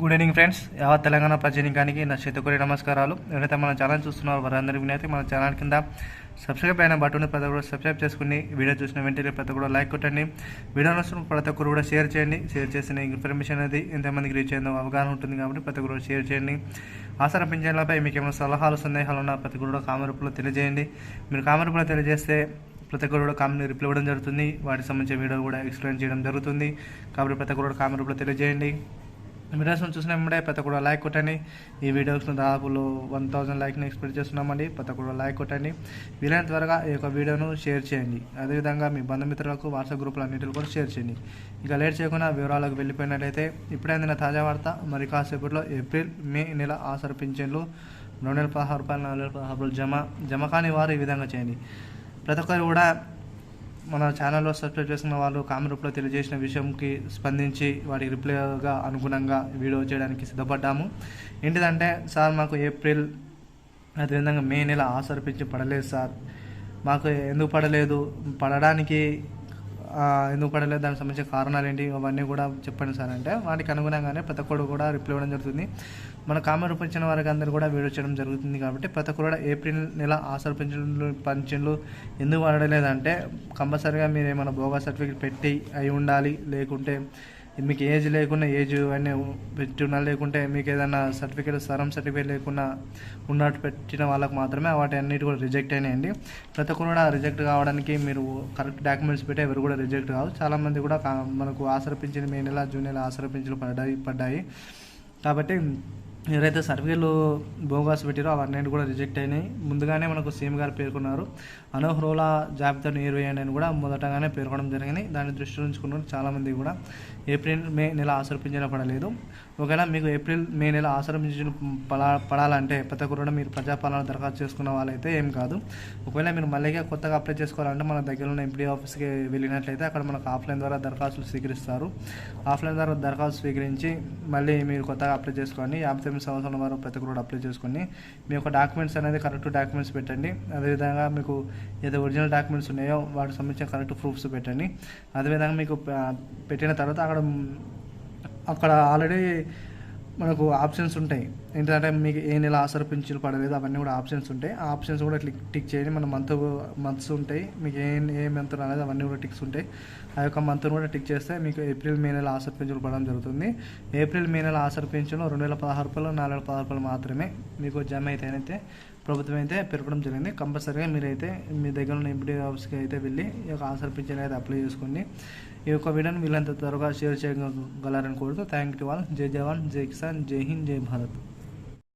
Good evening friends యావత్ తెలంగాణ ప్రజానికానికి నా చేతుకొని నమస్కారాలు. ఎవరైతే మన ఛానల్ చూస్తున్నారో వారందరికీ అయితే మన ఛానల్ కింద సబ్స్క్రైబ్ అయిన బటన్ ప్రతి ఒక్కరు సబ్స్క్రైబ్ చేసుకుని వీడియో చూసిన వెంటనే ప్రతి ఒక్కరు లైక్ కొట్టండి. వీడియో నచ్చిన ప్రతి ఒక్కరు కూడా షేర్ చేయండి. షేర్ చేసిన ఇన్ఫర్మేషన్ అనేది ఎంతమందికి రీచ్ అయిందో అవగాహన ఉంటుంది కాబట్టి ప్రతి ఒక్కరు షేర్ చేయండి. ఆసన పింఛన్లపై మీకు ఏమైనా సలహాలు సందేహాలు ఉన్నా ప్రతి ఒక్కరు కూడా కామెంట్ రూపంలో తెలియజేయండి. మీరు కామెంట్ రూపంలో తెలియజేస్తే ప్రతి ఒక్కరు కూడా కామెంట్ రిప్లై ఇవ్వడం జరుగుతుంది. వాటికి సంబంధించిన వీడియో కూడా ఎక్స్ప్లెయిన్ చేయడం జరుగుతుంది. కాబట్టి ప్రతి ఒక్కరు కూడా కామెంట్ రూపంలో తెలియజేయండి. వీడియోస్ చూసిన వెంబడే ప్రతి ఒక్కరు లైక్ కొట్టండి. ఈ వీడియోస్ను దాదాపులో వన్ థౌసండ్ లైక్ని ఎక్స్పెక్ట్ చేస్తున్నామండి. ప్రతి ఒక్కరు లైక్ కొట్టండి. వీలైన త్వరగా ఈ యొక్క వీడియోను షేర్ చేయండి. అదేవిధంగా మీ బంధుమిత్రులకు వాట్సాప్ గ్రూపులు అన్నింటిలో కూడా షేర్ చేయండి. ఇక లేట్ చేయకుండా వివరాలకు వెళ్ళిపోయినట్లయితే ఇప్పుడే అందిన తాజా వార్త మరి కాసేపట్లో ఏప్రిల్ మే నెల ఆసర పింఛన్లు రెండు వేల పదహారు రూపాయలు నాలుగు వేల పదహారు రూపాయలు జమ జమ కాని వారు ఈ విధంగా చేయండి. ప్రతి ఒక్కరు కూడా మన ఛానల్లో సబ్స్క్రైబ్ చేసిన వాళ్ళు కామెంట్ రూపంలో తెలియజేసిన విషయంకి స్పందించి వాటికి రిప్లైగా అనుగుణంగా వీడియో చేయడానికి సిద్ధపడ్డాము. ఏంటిదంటే సార్ మాకు ఏప్రిల్ అదేవిధంగా మే నెల ఆసరిపించి పడలేదు సార్. మాకు ఎందుకు పడలేదు? పడడానికి ఎందుకు పడలేదు? దానికి సంబంధించిన కారణాలు ఏంటి అవన్నీ కూడా చెప్పండి సార్. అంటే వాటికి అనుగుణంగానే ప్రతి ఒక్కరు కూడా రిప్లై ఇవ్వడం జరుగుతుంది. మన కామెంట్ రూపించిన వారికి అందరూ కూడా వీడియో చేయడం జరుగుతుంది కాబట్టి ప్రతి ఒక్కరు కూడా ఏప్రిల్ నెల ఆసర పెన్షన్లు పెన్షన్లు ఎందుకు వాడలేదంటే కంపల్సరీగా మీరు ఏమైనా బోగా సర్టిఫికేట్ పెట్టి అయి ఉండాలి. లేకుంటే మీకు ఏజ్ లేకుండా ఏజ్ అన్నీ పెట్టినా లేకుంటే మీకు ఏదైనా సర్టిఫికేట్ సరం సర్టిఫికేట్ లేకుండా ఉన్నట్టు పెట్టిన వాళ్ళకి మాత్రమే వాటి అన్నిటి కూడా రిజెక్ట్ అయినాయండి. ప్రతి ఒక్కరు కూడా రిజెక్ట్ కావడానికి మీరు కరెక్ట్ డాక్యుమెంట్స్ పెట్టి ఎవరు కూడా రిజెక్ట్ కావు. చాలామంది కూడా కా- మనకు ఆసరపించిన మే నెల జూన్ నెల ఆసరపించలు పడ్డాయి పడ్డాయి. కాబట్టి ఎవరైతే సర్వేలు బోగాస్ పెట్టారో అవన్నీ కూడా రిజెక్ట్ అయినాయి. ముందుగానే మనకు సీఎం గారు పేర్కొన్నారు. అనర్హుల జాబితాను ఏర్వేయండి అని కూడా మొదటగానే పేర్కొనడం జరిగింది. దాన్ని దృష్టిలో ఉంచుకున్నారు చాలామంది కూడా ఏప్రిల్ మే నెల ఆసరపించిన పడలేదు. ఒకవేళ మీకు ఏప్రిల్ మే నెల ఆసరపించిన పడా పడాలంటే ప్రతి ఒక్కరు మీరు ప్రజాపాలన దరఖాస్తు చేసుకున్న వాళ్ళైతే ఏం కాదు. ఒకవేళ మీరు మళ్ళీగా కొత్తగా అప్లై చేసుకోవాలంటే మన దగ్గర ఉన్న ఎంపీ ఆఫీస్కి వెళ్ళినట్లయితే అక్కడ మనకు ఆఫ్లైన్ ద్వారా దరఖాస్తులు స్వీకరిస్తారు. ఆఫ్లైన్ ద్వారా దరఖాస్తు స్వీకరించి మళ్ళీ మీరు కొత్తగా అప్లై చేసుకోండి. యాభై తొమ్మిది సంవత్సరాల వారు ప్రతి ఒక్కరు అప్లై చేసుకొని మీ యొక్క డాక్యుమెంట్స్ అనేది కరెక్ట్ డాక్యుమెంట్స్ పెట్టండి. అదేవిధంగా మీకు ఏదో ఒరిజినల్ డాక్యుమెంట్స్ ఉన్నాయో వాటికి సంబంధించిన కరెక్ట్ ప్రూఫ్స్ పెట్టండి. అదేవిధంగా మీకు పెట్టిన తర్వాత అక్కడ అక్కడ ఆల్రెడీ మనకు ఆప్షన్స్ ఉంటాయి. ఏంటంటే మీకు ఏ నెల ఆసర పింఛన్లు పడలేదు అవన్నీ కూడా ఆప్షన్స్ ఉంటాయి. ఆ ఆప్షన్స్ కూడా క్లిక్ టిక్ చేయండి. మన మంత్ మంత్స్ ఉంటాయి. మీకు ఏ ఏ మంత్ అనేది అవన్నీ కూడా టిక్స్ ఉంటాయి. ఆ యొక్క మంత్ కూడా టిక్ చేస్తే మీకు ఏప్రిల్ మే నెల ఆసర పింఛన్లు పడడం జరుగుతుంది. ఏప్రిల్ మే నెల ఆసర పింఛన్లు రెండు వేల పదహారు రూపాయలు నాలుగు వేల పదహారు రూపాయలు మాత్రమే మీకు జమ అయితే ప్రభుత్వం అయితే పెరగడం జరిగింది. కంపల్సరీగా మీరైతే మీ దగ్గర ఉన్న ఎంపీ ఆఫీస్కి అయితే వెళ్ళి ఈ యొక్క ఆసర పింఛన్ అయితే అప్లై చేసుకోండి. ఈ యొక్క వీడియోని వీళ్ళంత త్వరగా షేర్ చేయగలరని కోరుతూ థ్యాంక్ యూ ఆల్. జై జవాన్ జై కిసాన్ జై హింద్ జై భారత్.